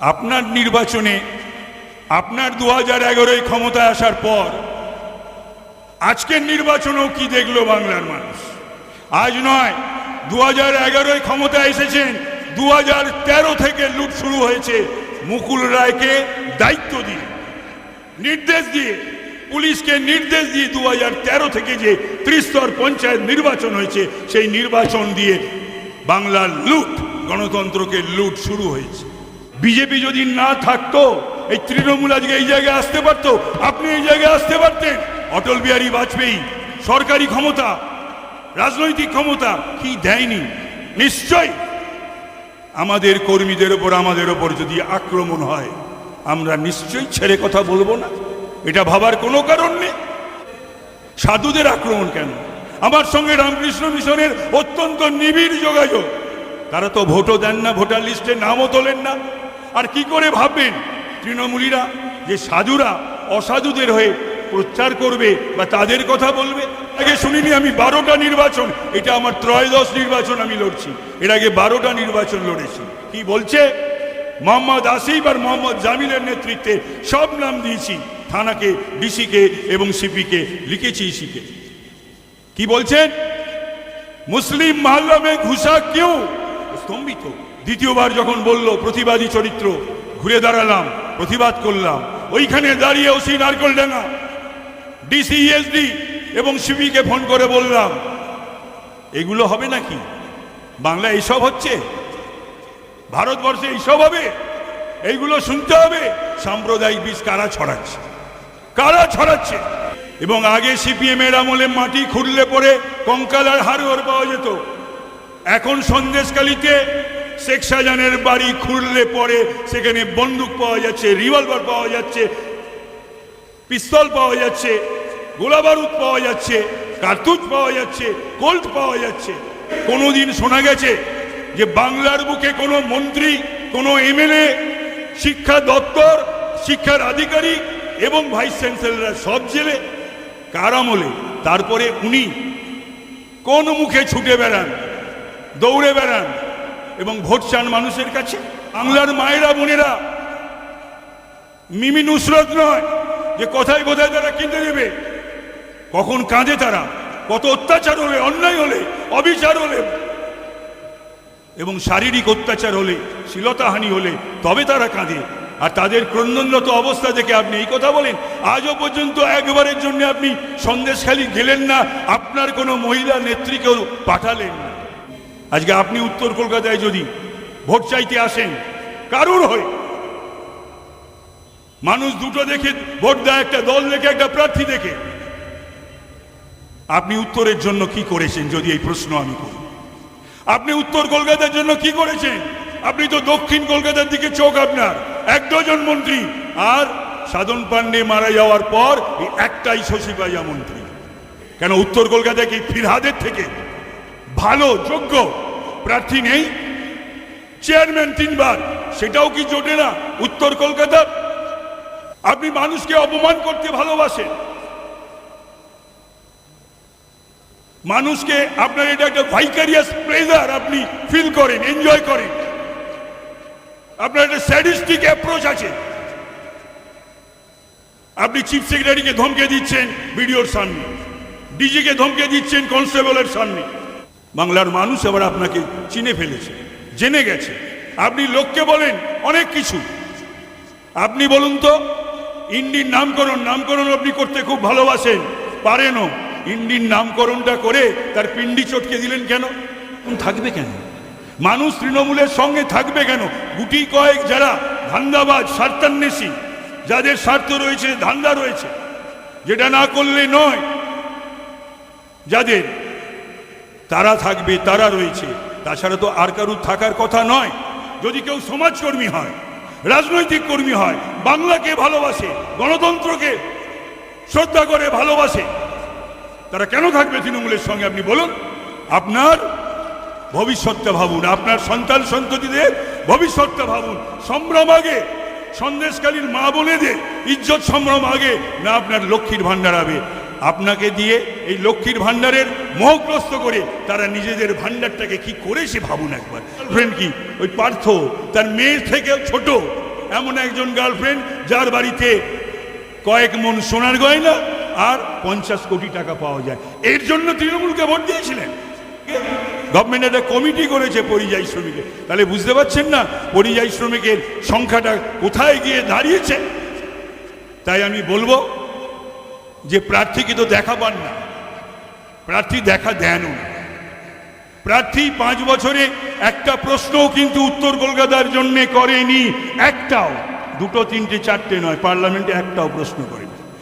আপনার নির্বাচনে আপনার দু হাজার এগারোয় ক্ষমতায় আসার পর আজকের নির্বাচনেও কি দেখল বাংলার মানুষ? আজ নয়, দু হাজার এগারোয় ক্ষমতায় এসেছেন, দু হাজার তেরো থেকে লুট শুরু হয়েছে মুকুল রায়কে দায়িত্ব দিয়ে। নির্দেশ দিয়ে, পুলিশকে নির্দেশ দিয়ে দু হাজার তেরো থেকে যে ত্রিস্তর পঞ্চায়েত নির্বাচন হয়েছে, সেই নির্বাচন দিয়ে বাংলার লুট, গণতন্ত্রকে লুট শুরু হয়েছে। বিজেপি যদি না থাকতো, এই তৃণমূল আজকে এই জায়গায় আসতে পারতো, আপনি এই জায়গায় আসতে পারতেন। অটল বিহারী বাজপেয়ী, সরকারি ক্ষমতা, রাজনৈতিক ক্ষমতা, কি দেয়নি? নিশ্চয় আমাদের কর্মীদের ওপর, আমাদের ওপর যদি আক্রমণ হয়, আমরা নিশ্চয়ই ছেড়ে কথা বলব না। এটা ভাবার কোনো কারণ নেই। সাধুদের আক্রমণ কেন? আমার সঙ্গে রামকৃষ্ণ মিশনের অত্যন্ত নিবিড় যোগাযোগ। তারা তো ভোটও দেন না, ভোটার লিস্টে নামও তোলেন না। আর কি করে ভাববেন? তৃণমূলীরা যে সাধুরা, অসাধুদের হয়ে প্রচার করবে বা তাদের কথা বলবে? আগে শুনিনি আমি, বারোটা নির্বাচন। এটা আমার ত্রয়োদশ নির্বাচন আমি লড়ছি। এর আগে বারোটা নির্বাচন লড়েছি। কি বলছে? মোহাম্মদ আসিফ আর মোহাম্মদ জামিলের নেতৃত্বে সব নাম দিয়েছি। থানাকে, ডিসিকে এবং সিপিকে লিখেছি ইসিকে। কি বলছেন? মুসলিম মহল্লা মে ঘুষা কেউ? স্তম্ভিত। দ্বিতীয়বার যখন বলল, প্রতিবাদী চরিত্র, ঘুরে দাঁড়ালাম, প্রতিবাদ করলাম, ওইখানে দাঁড়িয়ে ওসি নারকল ডাঙ্গা ডিসিএসডি এবং সিপিকে ফোন করে বললাম, এগুলো হবে নাকি? বাংলা এইসব হচ্ছে? ভারতবর্ষে এইসব হবে? এইগুলো শুনতে হবে? সাম্প্রদায়িক বীজ কারা ছড়াচ্ছে? কারা ছড়াচ্ছে? এবং আগে সিপিএম এর আমলে মাটি খুঁড়লে পরে কঙ্কাল আর হাড়গোড় পাওয়া যেত। এখন সন্দেশকালীতে শেখ শাহজাহানের বাড়ি খুঁড়লে পরে সেখানে বন্দুক পাওয়া যাচ্ছে রিভলভার পাওয়া যাচ্ছে পিস্তল পাওয়া যাচ্ছে গোলা বারুদ পাওয়া যাচ্ছে, কার্তুজ পাওয়া যাচ্ছে কোল্ট পাওয়া যাচ্ছে। কোনোদিন শোনা গেছে যে বাংলার বুকে কোনো মন্ত্রী, কোনো এমএলএ, শিক্ষা দপ্তর, শিক্ষার আধিকারিক এবং ভাইস চ্যান্সেলররা সব জেলে, কার আমলে? তারপরে উনি কোন মুখে ছুটে বেড়ান, দৌড়ে বেড়ান এবং ভোট চান মানুষের কাছে। বাংলার মায়েরা, বোনেরা, মিমি নুসরত নয় যে কোথায় কোথায় তারা কিনতে দেবে। কখন কাঁদে তারা, কত অত্যাচার হলে, অন্যায় হলে, অবিচার হলে, এবং শারীরিক অত্যাচার হলে, শ্লীলতাহানি হলে, তবে তারা কাঁদে। আর তাদের ক্রন্দনরত অবস্থা দেখে আপনি এই কথা বলেন, আজও পর্যন্ত একবারের জন্য আপনি সন্দেশখালি গেলেন না, আপনার কোনো মহিলা নেত্রীকেও পাঠালেন না। আজকে আপনি উত্তর কলকাতায় যদি ভোট চাইতে আসেন, কারুর হয়ে? মানুষ দুটো দেখে ভোট দেয়, একটা দল দেখে, একটা প্রার্থী দেখে। আপনি উত্তরের জন্য কি করেছেন যদি এই প্রশ্ন আমি করি? আপনি উত্তর কলকাতার জন্য কি করেছেন? আপনি তো দক্ষিণ কলকাতার দিকে চোখ আপনার। এক ডজন মন্ত্রী। আর সাধন পান্ডে মারা যাওয়ার পর একটাই শশীপাইয়া মন্ত্রী। কেন উত্তর কলকাতায় কি ফিরহাদের থেকে? ভালো, যোগ্য। প্রার্থী নেই। চেয়ারম্যান তিনবার। সেটাও কি জোটে না? উত্তর কলকাতার আপনি মানুষকে অপমান করতে ভালোবাসেন। মানুষকে আপনার এটা একটা ভাইকারিয়াস প্লেজার আপনি ফিল করেন এনজয় করেন। আপনার একটা স্যাডিস্টিক অ্যাপ্রোচ আছে। আপনি চিফ সেক্রেটারিকে ধমকে দিচ্ছেন ভিডিওর সামনে। ডিজিকে ধমকে দিচ্ছেন কনস্টেবলের সামনে। বাংলার মানুষ এবার আপনাকে চিনে ফেলেছে জেনে গেছে। আপনি লোককে বলেন অনেক কিছু। আপনি বলুন তো ইন্ডির নামকরণ নামকরণ আপনি করতে খুব ভালোবাসেন পারেনও ইন্ডির নামকরণটা করে তার পিন্ডি চটকে দিলেন কেন? থাকবে কেন? মানুষ তৃণমূলের সঙ্গে থাকবে কেন? গুটি কয়েক যারা ধান্দাবাজ স্বার্থান্বেষী যাদের স্বার্থ রয়েছে ধান্দা রয়েছে যেটা না করলে নয় যাদের তারা থাকবে, তারা রয়েছে। তাছাড়া তো আর কারুর থাকার কথা নয়। যদি কেউ সমাজকর্মী হয়, রাজনৈতিক কর্মী হয়, বাংলাকে ভালোবাসে, গণতন্ত্রকে শ্রদ্ধা করে ভালোবাসে, তারা কেন থাকবে তৃণমূলের সঙ্গে, আপনি বলুন? আপনার ভবিষ্যৎটা ভাবুন, আপনার সন্তান সন্ততিদের ভবিষ্যৎটা ভাবুন। সম্ভ্রম আগে, সন্দেশকালীন মা বোনেদের ইজ্জত সম্ভ্রম আগে, না আপনার লক্ষ্মীর ভাণ্ডার হবে আপনাকে দিয়ে এই লক্ষ্মীর ভাণ্ডারের মোহগ্রস্ত করে তারা নিজেদের ভাণ্ডারটাকে কি করেছে ভাবুন একবার। ফ্রেন্ড কি? ওই পার্থ, তার মেয়ের থেকে ছোট। এমন একজন গার্লফ্রেন্ড যার বাড়িতে কয়েক মন সোনার গয়না আর পঞ্চাশ কোটি টাকা পাওয়া যায়। এর জন্য তৃণমূলকে ভোট দিয়েছিলেন। গভর্নমেন্ট একটা কমিটি করেছে পরিযায়ী শ্রমিকের। তাহলে বুঝতে পারছেন না পরিযায়ী শ্রমিকের সংখ্যাটা কোথায় গিয়ে দাঁড়িয়েছে? তাই আমি বলব যে প্রার্থীকে তো দেখা পান না। প্রার্থী দেখা দেন প্রার্থী পাঁচ বছরে একটা প্রশ্নও কিন্তু উত্তর কলকাতার জন্যে করেনি, একটাও। দুটো, তিনটে, চারটে নয়, পার্লামেন্টে একটাও প্রশ্ন করেনি।